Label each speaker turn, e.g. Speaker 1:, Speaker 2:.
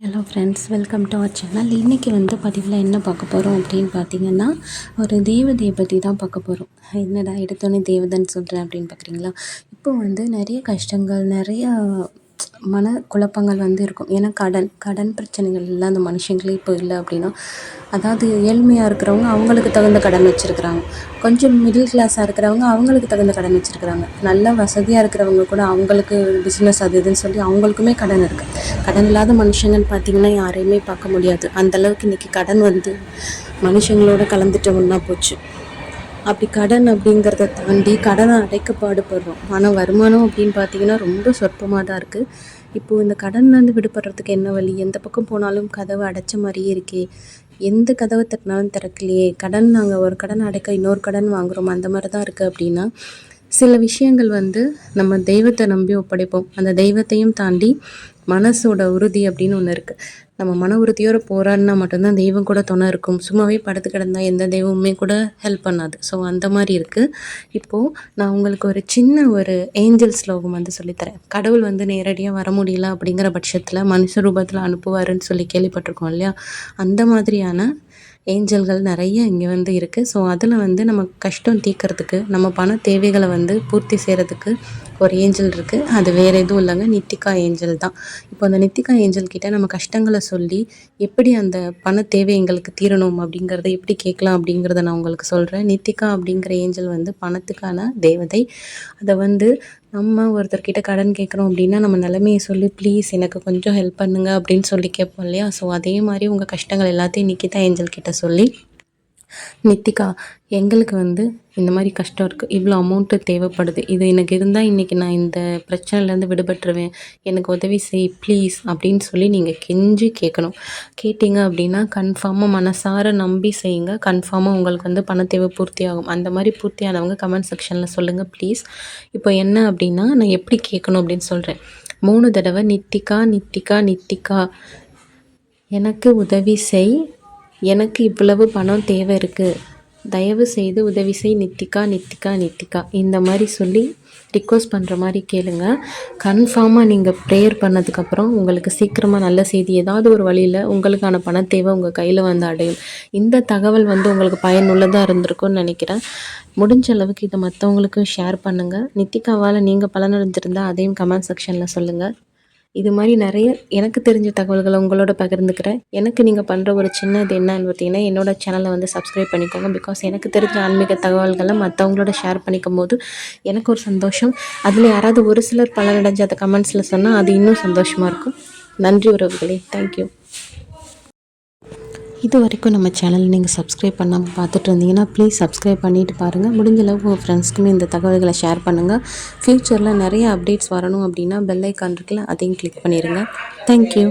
Speaker 1: Hello friends welcome to our channel இன்றைக்கி வந்து பதிவில் என்ன பார்க்க போகிறோம் அப்படின்னு பார்த்தீங்கன்னா ஒரு தேவதையை பற்றி தான் பார்க்க போகிறோம் என்னடா எடுத்தோன்னே தேவதைன்னு சொல்கிறேன் அப்படின்னு பார்க்குறீங்களா? இப்போ வந்து நிறைய கஷ்டங்கள் நிறையா மன குழப்பங்கள் வந்து இருக்கும். ஏன்னா கடன் கடன் பிரச்சனைகள் எல்லாம் அந்த மனுஷங்களே இப்போ இல்லை அப்படின்னா அதாவது ஏழ்மையாக இருக்கிறவங்க அவங்களுக்கு தகுந்த கடன் வச்சுருக்குறாங்க. கொஞ்சம் மிடில் கிளாஸாக இருக்கிறவங்க அவங்களுக்கு தகுந்த கடன் வச்சுருக்குறாங்க. நல்ல வசதியாக இருக்கிறவங்க கூட அவங்களுக்கு பிஸ்னஸ் அது இதுன்னு சொல்லி அவங்களுக்குமே கடன் இருக்குது கடன் இல்லாத மனுஷங்கன்னு பார்த்திங்கன்னா யாரையுமே பார்க்க முடியாது. அந்தளவுக்கு இன்றைக்கி கடன் வந்து மனுஷங்களோட கலந்துட்டு ஒன்றா போச்சு. அப்படி கடன் அப்படிங்கிறத தாண்டி கடனை அடைக்க பாடுபடுறோம். ஆனால் வருமானம் அப்படின்னு பார்த்தீங்கன்னா ரொம்ப சொற்பமாக தான் இருக்குது இப்போது இந்த கடன்லேருந்து விடுபடுறதுக்கு என்ன வழி? எந்த பக்கம் போனாலும் கதவை அடைச்ச மாதிரியே இருக்கே. எந்த கதவை தட்டினாலும் திறக்கலையே. கடன் நாங்கள் ஒரு கடன் அடைக்க இன்னொரு கடன் வாங்குகிறோம் அந்த மாதிரி தான் இருக்குது அப்படின்னா சில விஷயங்கள் வந்து நம்ம தெய்வத்தை நம்பி ஒப்படைப்போம். அந்த தெய்வத்தையும் தாண்டி மனசோட உறுதி அப்படின்னு ஒன்று இருக்குது நம்ம மன உறுதியோடு போராடினா மட்டும்தான் தெய்வம் கூட துணை இருக்கும். சும்மாவே படுத்து கிடந்தால் எந்த தெய்வமுமே கூட ஹெல்ப் பண்ணாது. ஸோ அந்த மாதிரி இருக்குது இப்போது நான் உங்களுக்கு ஒரு சின்ன ஒரு ஏஞ்சல் ஸ்லோகம் வந்து சொல்லித்தரேன் கடவுள் வந்து நேரடியாக வர முடியல அப்படிங்கிற பட்சத்தில் மனுஷ ரூபத்தில் அனுப்புவாருன்னு சொல்லி கேள்விப்பட்டிருக்கோம் இல்லையா? அந்த மாதிரியான ஏஞ்சல்கள் நிறைய இங்கே வந்து இருக்குது ஸோ அதில் வந்து நம்ம கஷ்டம் தீர்க்கறதுக்கு நம்ம பண தேவைகளை வந்து பூர்த்தி செய்கிறதுக்கு ஒரு ஏஞ்சல் இருக்குது அது வேறு எதுவும் இல்லைங்க. நித்திகா ஏஞ்சல் தான். இப்போ அந்த நித்திகா ஏஞ்சல் கிட்டே நம்ம கஷ்டங்களை சொல்லி எப்படி அந்த பண தேவை எங்களுக்கு தீரணும் அப்படிங்கிறத எப்படி கேட்கலாம் அப்படிங்கிறத நான் உங்களுக்கு சொல்கிறேன் நித்திகா அப்படிங்கிற ஏஞ்சல் வந்து பணத்துக்கான தேவதை. அதை வந்து நம்ம ஒருத்தர்கிட்ட கடன் கேட்குறோம் அப்படின்னா நம்ம நிலமையை சொல்லி ப்ளீஸ் எனக்கு கொஞ்சம் ஹெல்ப் பண்ணுங்கள் அப்படின்னு சொல்லி கேட்போம் இல்லையா? ஸோ அதே மாதிரி உங்கள் கஷ்டங்கள் எல்லாத்தையும் நிக்கிதா ஏஞ்சல் கிட்ட சொல்லி நித்திகா எங்களுக்கு வந்து இந்த மாதிரி கஷ்டம் இருக்குது இவ்வளோ அமௌண்ட்டு தேவைப்படுது. இது எனக்கு இருந்தால் இன்றைக்கி நான் இந்த பிரச்சனையிலேருந்து விடுபட்டுருவேன். எனக்கு உதவி செய் ப்ளீஸ் அப்படின்னு சொல்லி நீங்கள் கெஞ்சி கேட்கணும் கேட்டிங்க அப்படின்னா கன்ஃபார்மாக மனசார நம்பி செய்யுங்க. கன்ஃபார்மாக உங்களுக்கு வந்து பண தேவை பூர்த்தி ஆகும் அந்த மாதிரி பூர்த்தியானவங்க கமெண்ட் செக்ஷனில் சொல்லுங்கள் ப்ளீஸ் இப்போ என்ன அப்படின்னா நான் எப்படி கேட்கணும் அப்படின்னு சொல்கிறேன் மூணு தடவை நித்திகா நித்திகா நித்திகா. எனக்கு உதவி செய் எனக்கு இவ்வளவு பணம் தேவை இருக்குது தயவு செய்து உதவி செய் நித்திகா நித்திகா நித்திகா. இந்த மாதிரி சொல்லி ரிக்வஸ்ட் பண்ணுற மாதிரி கேளுங்க. கன்ஃபார்மாக நீங்கள் ப்ரேயர் பண்ணதுக்கப்புறம் உங்களுக்கு சீக்கிரமாக நல்ல செய்தி ஏதாவது ஒரு வழியில் உங்களுக்கான பண தேவை உங்கள் கையில் வந்து அடையும். இந்த தகவல் வந்து உங்களுக்கு பயனுள்ளதாக இருந்திருக்கும்னு நினைக்கிறேன். முடிஞ்ச அளவுக்கு இதை மற்றவங்களுக்கும் ஷேர் பண்ணுங்கள் நித்திகாவால் நீங்கள் பலனடைஞ்சிருந்தால் அதையும் கமெண்ட் செக்ஷனில் சொல்லுங்கள் இது மாதிரி நிறைய எனக்கு தெரிஞ்ச தகவல்களை உங்களோட பகிர்ந்துக்கிறேன். எனக்கு நீங்கள் பண்ணுற ஒரு சின்ன இது என்னன்னு பார்த்தீங்கன்னா என்னோட சேனலை வந்து சப்ஸ்கிரைப் பண்ணிக்கோங்க. பிகாஸ் எனக்கு தெரிஞ்ச ஆன்மீக தகவல்களை மற்றவங்களோட ஷேர் பண்ணிக்கும் போது எனக்கு ஒரு சந்தோஷம். அதில் யாராவது ஒரு சிலர் பலனடைஞ்ச அதை கமெண்ட்ஸில் சொன்னால் அது இன்னும் சந்தோஷமாக இருக்கும். நன்றி உறவுகளே. தேங்க்யூ இது வரைக்கும் நம்ம சேனல் நீங்கள் சப்ஸ்கிரைப் பண்ணாமல் பார்த்துட்டு இருந்தீங்கன்னா ப்ளீஸ் சப்ஸ்கிரைப் பண்ணிவிட்டு பாருங்கள் முடிஞ்ச அளவுக்கு உங்கள் ஃப்ரெண்ட்ஸ்க்குமே இந்த தகவல்களை ஷேர் பண்ணுங்கள் ஃப்யூச்சரில் நிறைய அப்டேட்ஸ் வரணும் அப்படின்னா பெல் ஐக்கான் இருக்குல்ல அதையும் கிளிக் பண்ணிடுங்க தேங்க்யூ